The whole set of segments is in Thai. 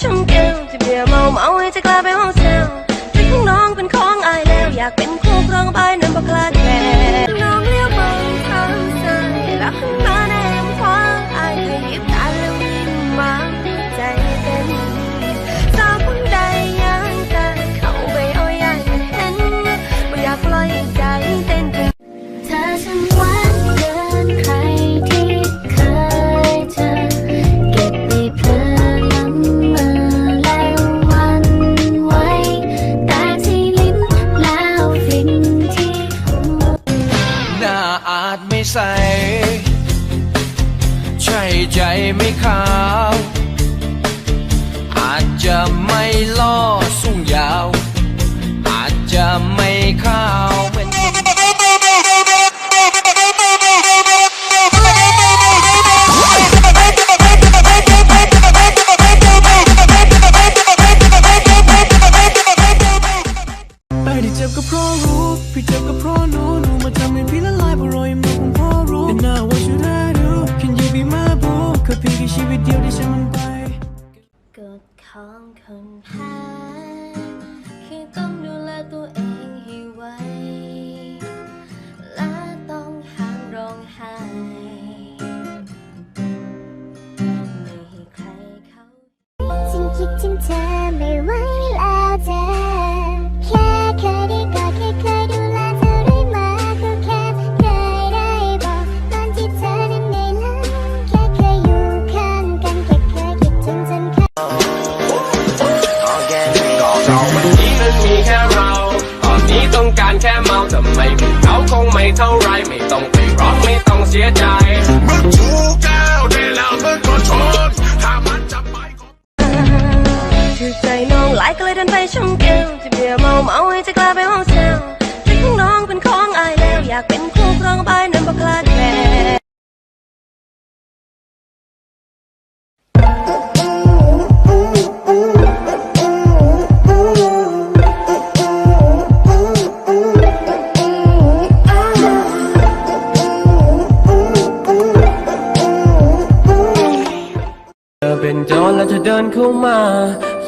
ชงแก้วที่เบียร์เมาเมา ใส ใช่ใจไม่ขาว ไม่เท่าไรไม่ต้องไปร้องไม่ต้องเสียใจเมื่อถูกแก้วได้แล้วเธอก็ชนถ้ามันจะไปก็ถือใจน้องหลายก็เลยเดินไปชมแก้วจะเบียร์เมาเมาให้จะกลายไปห้อง เธอเป็นโจรแล้วเธอเดินเข้ามา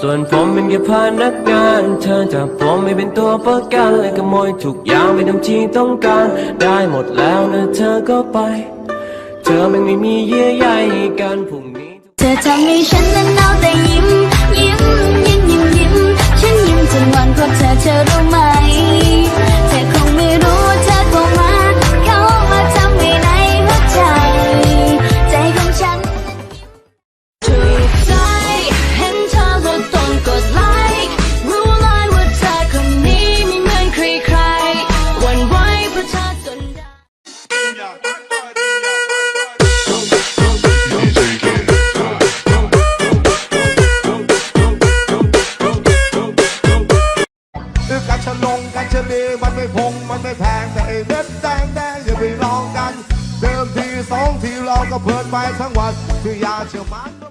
ส่วนผมเป็นแค่พนักงาน เธอจับผมไม่เป็นตัวประกันและขโมยทุกอย่างไม่ทำที่ต้องการ ได้หมดแล้วนะเธอก็ไป เธอมันไม่มีเยื่อใยให้กันพรุ่งนี้ เธอทำให้ฉันนั้นเอาแต่ยิ้ม ยิ้มยิ้มยิ้มยิ้มฉันยิ้มจนวันเพราะเธอเธอรู้ไหมีมันไม่พงมันไม่แพงแต่ไอ้เม็ดแดงแดงอย่าไปลองกันเดิมทีสองทีเราก็เพลินไปทั้งวันคือยาเชื่อมัน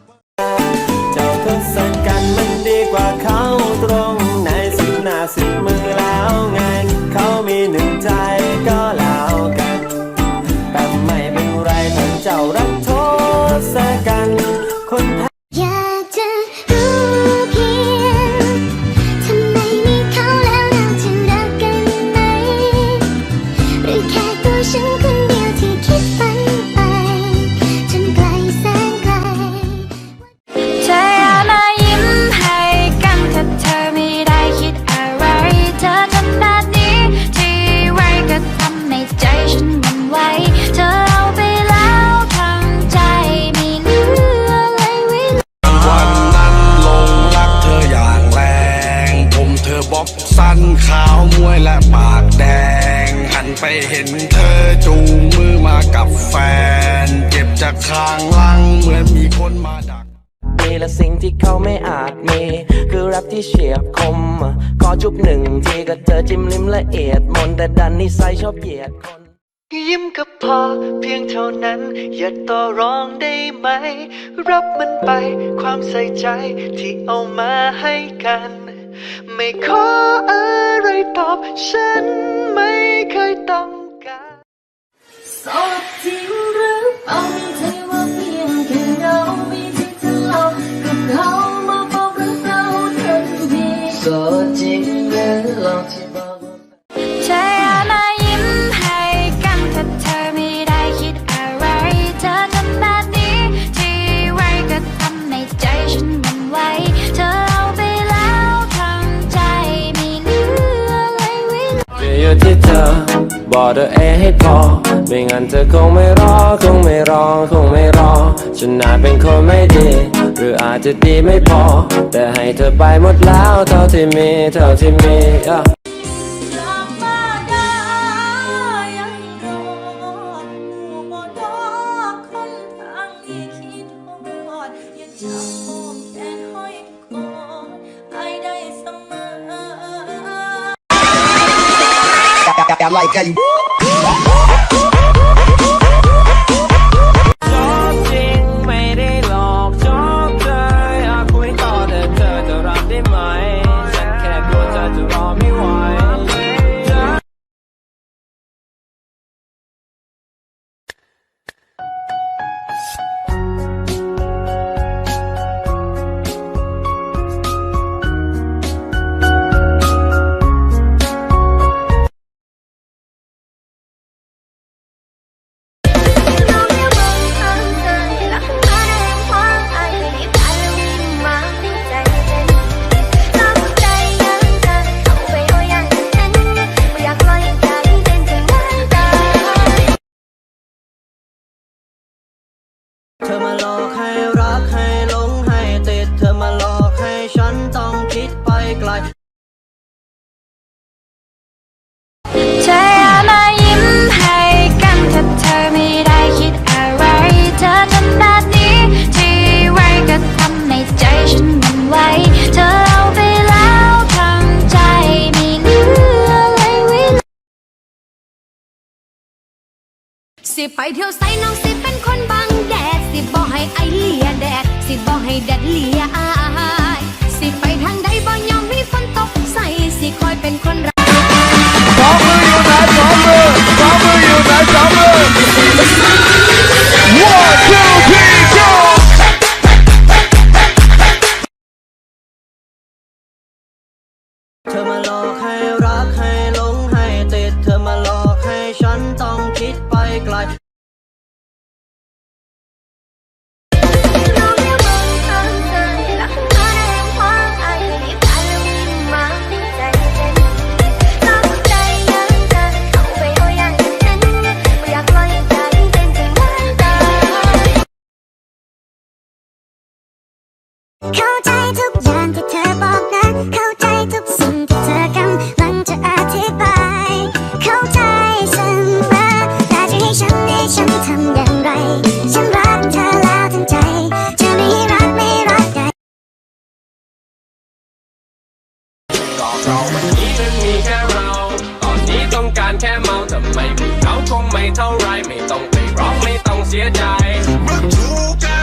เห็นเธอจูงมือมากับแฟน เจ็บจากข้างลังเหมือนมีคนมาดักมีและสิ่งที่เขาไม่อาจมี คือรักที่เฉียบคม ขอจุบหนึ่งทีก็เจอจิ้มลิ้มละเอียดมนแต่ดันนิสัยชอบเหยียดคนยิ้มก็พอเพียงเท่านั้น อย่าต่อรองได้ไหม รับมันไปความใส่ใจที่เอามาให้กัน ไม่ขออะไรตอบฉันไม่่เคยต้องการสดจริงหรือเปล่า อ บอกตัวเองให้พอ ไม่งั้นเธอคงไม่รอ คงไม่รอ คงไม่รอ ฉันอาจเป็นคนไม่ดี หรืออาจจะดีไม่พอ แต่ให้เธอไปหมดแล้วเท่าที่มี เท่าที่มี yeah. กลั ช สิไปเที่ยวไสน้องสิเป็นคนบังแดด สิบ่ให้ไอเลียแดด สิบ่ให้แดดเลียอายสิไปทางใดบ่ยอมมีฝนตกใส่สิคอยเป็นคนรักสองมืออยู่ไหนสองมือสองมืออยู่ไหนสองมือ one two three go เธอมาล เข้าใจทุกอย่างที่เธอบอกนะ เข้าใจทุกสิ่งที่เธอกำลังจะอธิบาย เข้าใจเสมอแต่จะให้ฉันให้ฉันทำอย่างไร ฉันรักเธอแล้วทั้งใจ จะไม่รักไม่รักได้ก็เราวันนี้นั้นมีแค่เรา ตอนนี้ต้องการแค่เมาแต่ไม่มีเขาคงไม่เท่าไรไม่ต้องไปร้องไม่ต้องเสียใจมันถูกแก้ว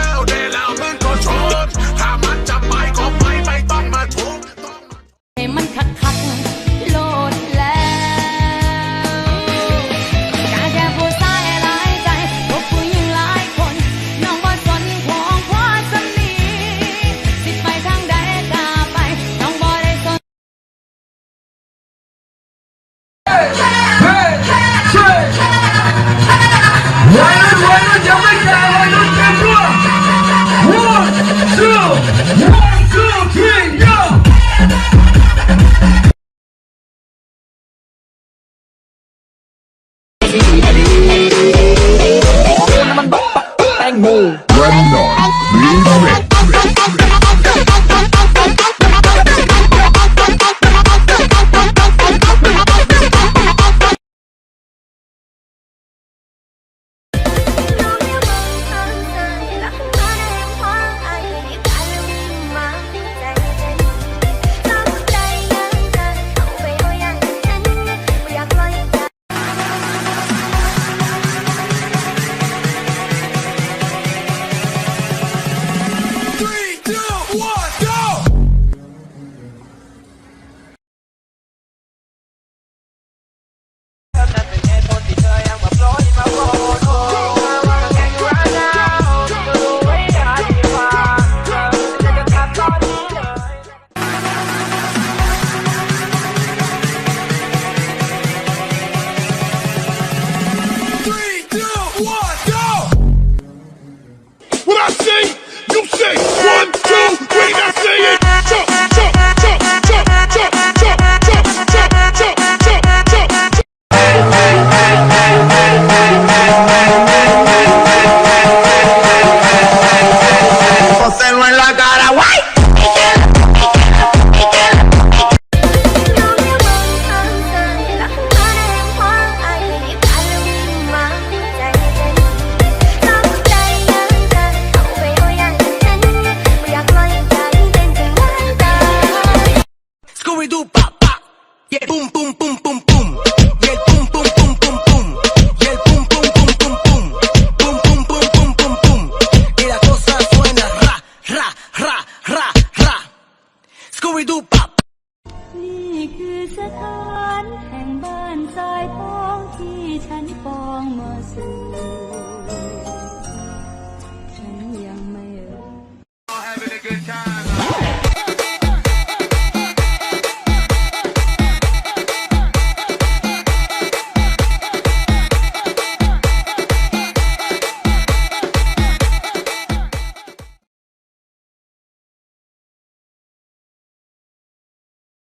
nueva en la.